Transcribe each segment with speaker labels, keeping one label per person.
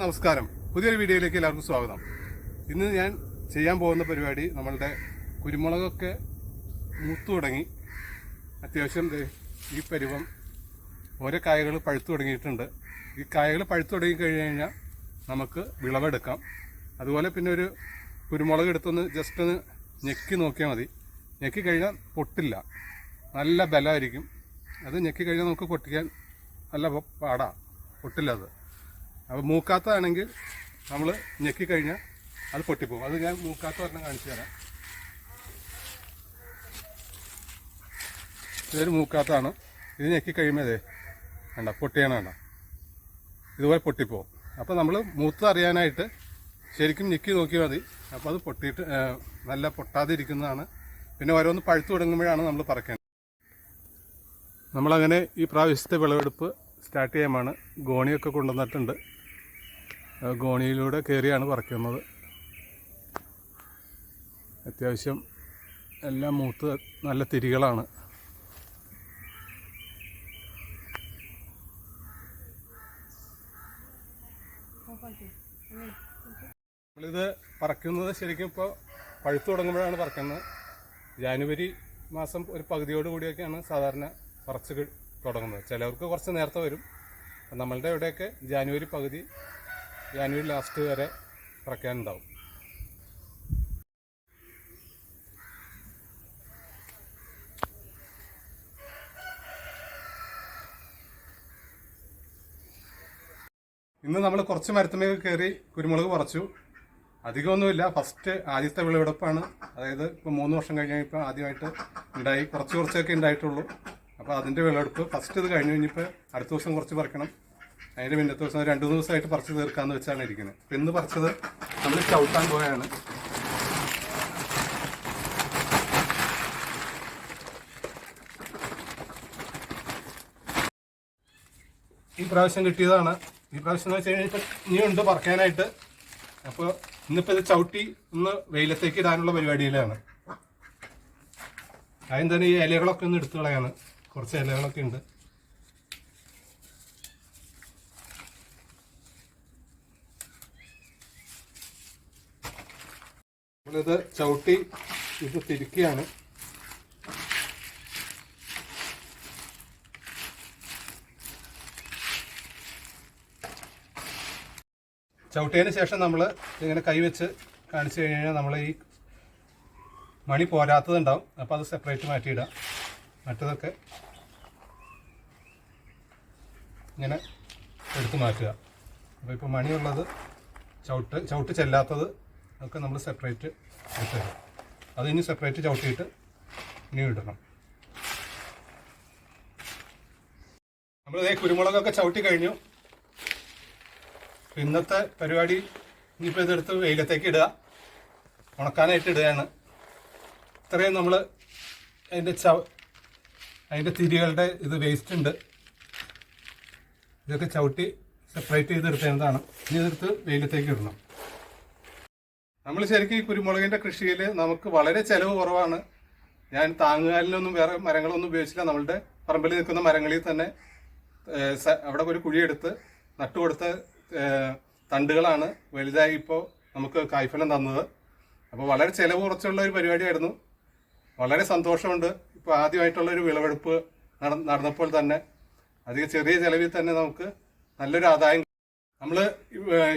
Speaker 1: നമസ്കാരം പുതിയൊരു വീഡിയോയിലേക്ക് എല്ലാവർക്കും സ്വാഗതം ഇന്ന് ഞാൻ ചെയ്യാൻ പോകുന്ന പരിപാടി നമ്മളുടെ കുരുമുളകൊക്കെ മൂത്തു തുടങ്ങി അത്യാവശ്യം ഈ പരുവം ഓരോ കായകൾ പഴുത്തു തുടങ്ങിയിട്ടുണ്ട് ഈ കായകൾ പഴുത്തു തുടങ്ങി കഴിഞ്ഞ് കഴിഞ്ഞാൽ നമുക്ക് വിളവെടുക്കാം അതുപോലെ പിന്നെ ഒരു കുരുമുളക് എടുത്തൊന്ന് ജസ്റ്റ് ഒന്ന് ഞെക്കി നോക്കിയാൽ മതി ഞെക്കി കഴിഞ്ഞാൽ പൊട്ടില്ല നല്ല ബലമായിരിക്കും അത് ഞെക്കി കഴിഞ്ഞാൽ നമുക്ക് പൊട്ടിക്കാൻ നല്ല പാടാണ് പൊട്ടില്ല അത് അപ്പോൾ മൂക്കാത്തതാണെങ്കിൽ നമ്മൾ ഞെക്കിക്കഴിഞ്ഞാൽ അത് പൊട്ടിപ്പോകും അത് ഞാൻ മൂക്കാത്ത ഒരെണ്ണം കാണിച്ചു തരാം ഇതൊരു മൂക്കാത്താണ് ഇത് ഞെക്കി കഴിയുമ്പോൾ അതെ വേണ്ട പൊട്ടിയാണ് വേണ്ട ഇതുപോലെ പൊട്ടിപ്പോകും അപ്പോൾ നമ്മൾ മൂത്ത് അറിയാനായിട്ട് ശരിക്കും ഞെക്കി നോക്കിയാൽ മതി അപ്പോൾ അത് പൊട്ടിയിട്ട് നല്ല പൊട്ടാതിരിക്കുന്നതാണ് പിന്നെ ഓരോന്ന് പഴുത്തു തുടങ്ങുമ്പോഴാണ് നമ്മൾ പറക്കേണ്ടത് നമ്മളങ്ങനെ ഈ പ്രാവശ്യത്തെ വിളവെടുപ്പ് സ്റ്റാർട്ട് ചെയ്യാമാണ് ഗോണിയൊക്കെ കൊണ്ടുവന്നിട്ടുണ്ട് ഗോണിയിലൂടെ കയറിയാണ് പറിക്കുന്നത് അത്യാവശ്യം എല്ലാം മൂത്ത് നല്ല തിരികളാണ് നമ്മളിത് പറിക്കുന്നത് ശരിക്കും ഇപ്പോൾ പഴുത്തു തുടങ്ങുമ്പോഴാണ് പറിക്കുന്നത് ജാനുവരി മാസം ഒരു പകുതിയോട് കൂടിയൊക്കെയാണ് സാധാരണ പറച്ച് തുടങ്ങുന്നത് ചിലവർക്ക് കുറച്ച് നേരത്തെ വരും നമ്മളുടെ ഇവിടെയൊക്കെ ജാനുവരി പകുതി ജാനുവരി ലാസ്റ്റ് വരെ പറക്കാനുണ്ടാവും ഇന്ന് നമ്മൾ കുറച്ച് മരത്തുമേൽ കയറി കുരുമുളക് പറിച്ചു അധികമൊന്നുമില്ല ഫസ്റ്റ് ആദ്യത്തെ വിളവെടുപ്പാണ് അതായത് ഇപ്പോൾ മൂന്ന് വർഷം കഴിഞ്ഞാൽ ഇപ്പോൾ ആദ്യമായിട്ട് ഉണ്ടായി കുറച്ച് കുറച്ചൊക്കെ ഉണ്ടായിട്ടുള്ളൂ അപ്പോൾ അതിൻ്റെ വിളവെടുപ്പ് ഫസ്റ്റ് ഇത് കഴിഞ്ഞു കഴിഞ്ഞിപ്പോൾ അടുത്ത ദിവസം കുറച്ച് പറിക്കണം അതിന് പിന്നത്തെ ദിവസം രണ്ട് മൂന്ന് ദിവസമായിട്ട് പറിച്ചു തീർക്കാന്ന് വെച്ചാണ് ഇരിക്കുന്നത് അപ്പം ഇന്ന് പറിച്ചത് നമ്മൾ ചവിട്ടാൻ പോയാണ് ഈ പ്രാവശ്യം കിട്ടിയതാണ് ഈ പ്രാവശ്യം എന്ന് വെച്ച് കഴിഞ്ഞാൽ ഇനിയുണ്ട് പറക്കാനായിട്ട് അപ്പോൾ ഇന്നിപ്പോൾ ഇത് ചവിട്ടി ഒന്ന് വെയിലത്തേക്ക് ഇടാനുള്ള പരിപാടിയിലാണ് ആദ്യം തന്നെ ഈ ഇലകളൊക്കെ ഒന്ന് എടുത്തു കളയാണ് കുറച്ച് ഇലകളൊക്കെ ഉണ്ട് നമ്മളിത് ചവിട്ടി ഇത് തിരിക്കുകയാണ് ചവിട്ടിയതിന് ശേഷം നമ്മൾ ഇങ്ങനെ കൈവച്ച് കാണിച്ചു കഴിഞ്ഞാൽ നമ്മൾ ഈ മണി പോരാത്തതുണ്ടാവും അപ്പോൾ അത് സെപ്പറേറ്റ് മാറ്റിയിടാം മറ്റതൊക്കെ ഇങ്ങനെ എടുത്ത് മാറ്റുക അപ്പോൾ ഇപ്പോൾ മണിയുള്ളത് ചവിട്ട് ചവിട്ട് ചെല്ലാത്തത് അതൊക്കെ നമ്മൾ സെപ്പറേറ്റ് ഇട്ടിടും അത് ഇനി സെപ്പറേറ്റ് ചവിട്ടിയിട്ട് ഇനി ഇടണം നമ്മൾ ഇതേ കുരുമുളകൊക്കെ ചവിട്ടി കഴിഞ്ഞു ഇന്നത്തെ പരിപാടി ഇനിയിപ്പോൾ ഇതെടുത്ത് വെയിലത്തേക്ക് ഇടുക ഉണക്കാനായിട്ട് ഇടുകയാണ് ഇത്രയും നമ്മൾ അതിൻ്റെ ചവ അതിൻ്റെ തിരികളുടെ ഇത് വേസ്റ്റ് ഉണ്ട് ഇതൊക്കെ ചവിട്ടി സെപ്പറേറ്റ് ചെയ്തെടുത്തേണ്ടതാണ് ഇനി ഇതെടുത്ത് വെയിലത്തേക്ക് ഇടണം നമ്മൾ ശരിക്കും ഈ കുരുമുളകിന്റെ കൃഷിയിൽ നമുക്ക് വളരെ ചെലവ് കുറവാണ് ഞാൻ താങ്ങുകാലിനൊന്നും വേറെ മരങ്ങളൊന്നും ഉപയോഗിച്ചില്ല നമ്മളുടെ പറമ്പിൽ നിൽക്കുന്ന മരങ്ങളിൽ തന്നെ അവിടെ ഒരു കുഴിയെടുത്ത് നട്ടുകൊടുത്ത തണ്ടുകളാണ് വലുതായി ഇപ്പോൾ നമുക്ക് കായ്ഫലം തന്നത് അപ്പോൾ വളരെ ചിലവ് കുറച്ചുള്ള ഒരു പരിപാടിയായിരുന്നു വളരെ സന്തോഷമുണ്ട് ഇപ്പോൾ ആദ്യമായിട്ടുള്ള ഒരു വിളവെടുപ്പ് നടന്നപ്പോൾ തന്നെ അധികം ചെറിയ ചിലവിൽ തന്നെ നമുക്ക് നല്ലൊരു ആദായം നമ്മൾ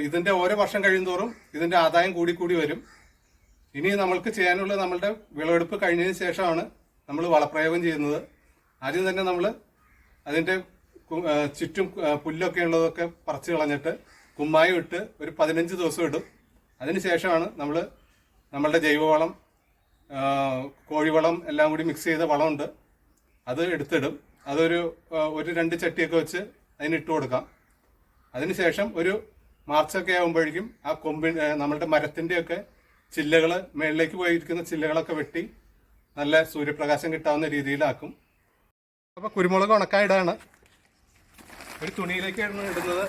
Speaker 1: ഇതിന്റെ ഓരോ വർഷം കഴിയുന്തോറും ഇതിന്റെ ആദായം കൂടി കൂടി വരും ഇനി നമ്മൾക്ക് ചെയ്യാനുള്ള നമ്മളുടെ വിളവെടുപ്പ് കഴിഞ്ഞതിന് ശേഷമാണ് നമ്മൾ വളപ്രയോഗം ചെയ്യുന്നത് ആദ്യം തന്നെ നമ്മൾ അതിന്റെ ചുറ്റും പുല്ലൊക്കെ ഉള്ളതൊക്കെ പറിച്ച് കളഞ്ഞിട്ട് കുമ്മായം ഇട്ട് ഒരു പതിനഞ്ച് ദിവസം ഇടും അതിനുശേഷമാണ് നമ്മൾ നമ്മളുടെ ജൈവവളം കോഴിവളം എല്ലാം കൂടി മിക്സ് ചെയ്ത വളമുണ്ട് അത് എടുത്തിടും അതൊരു ഒരു രണ്ട് ചട്ടിയൊക്കെ വെച്ച് അതിന് ഇട്ട് കൊടുക്കാം അതിനുശേഷം ഒരു മാർച്ചൊക്കെ ആകുമ്പോഴേക്കും ആ കൊമ്പി നമ്മളുടെ മരത്തിൻ്റെയൊക്കെ ചില്ലകൾ മേളിലേക്ക് പോയിരിക്കുന്ന ചില്ലകളൊക്കെ വെട്ടി നല്ല സൂര്യപ്രകാശം കിട്ടാവുന്ന രീതിയിലാക്കും അപ്പോൾ കുരുമുളക് ഉണക്കായിടാണ് ഒരു തുണിയിലേക്ക് ഇടുന്നത്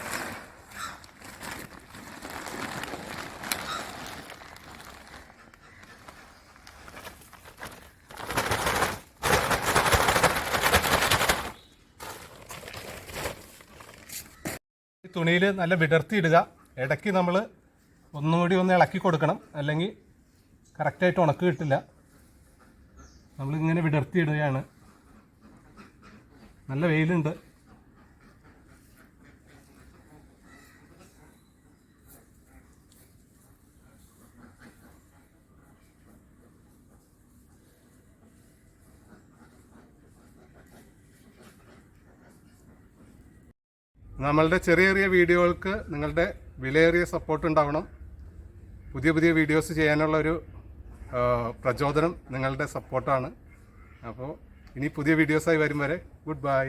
Speaker 1: തുണിയിൽ നല്ല വിടർത്തിയിടുക ഇടയ്ക്ക് നമ്മൾ ഒന്നുകൂടി ഒന്ന് ഇളക്കി കൊടുക്കണം അല്ലെങ്കിൽ കറക്റ്റായിട്ട് ഉണക്ക് കിട്ടില്ല നമ്മളിങ്ങനെ വിടർത്തിയിടുകയാണ് നല്ല വെയിലുണ്ട് നമ്മളുടെ ചെറിയ ചെറിയ വീഡിയോകൾക്ക് നിങ്ങളുടെ വിലയേറിയ സപ്പോർട്ട് ഉണ്ടാവണം പുതിയ പുതിയ വീഡിയോസ് ചെയ്യാനുള്ള ഒരു പ്രചോദനം നിങ്ങളുടെ സപ്പോർട്ടാണ് അപ്പോൾ ഇനി പുതിയ വീഡിയോസായി വരും വരെ ഗുഡ് ബൈ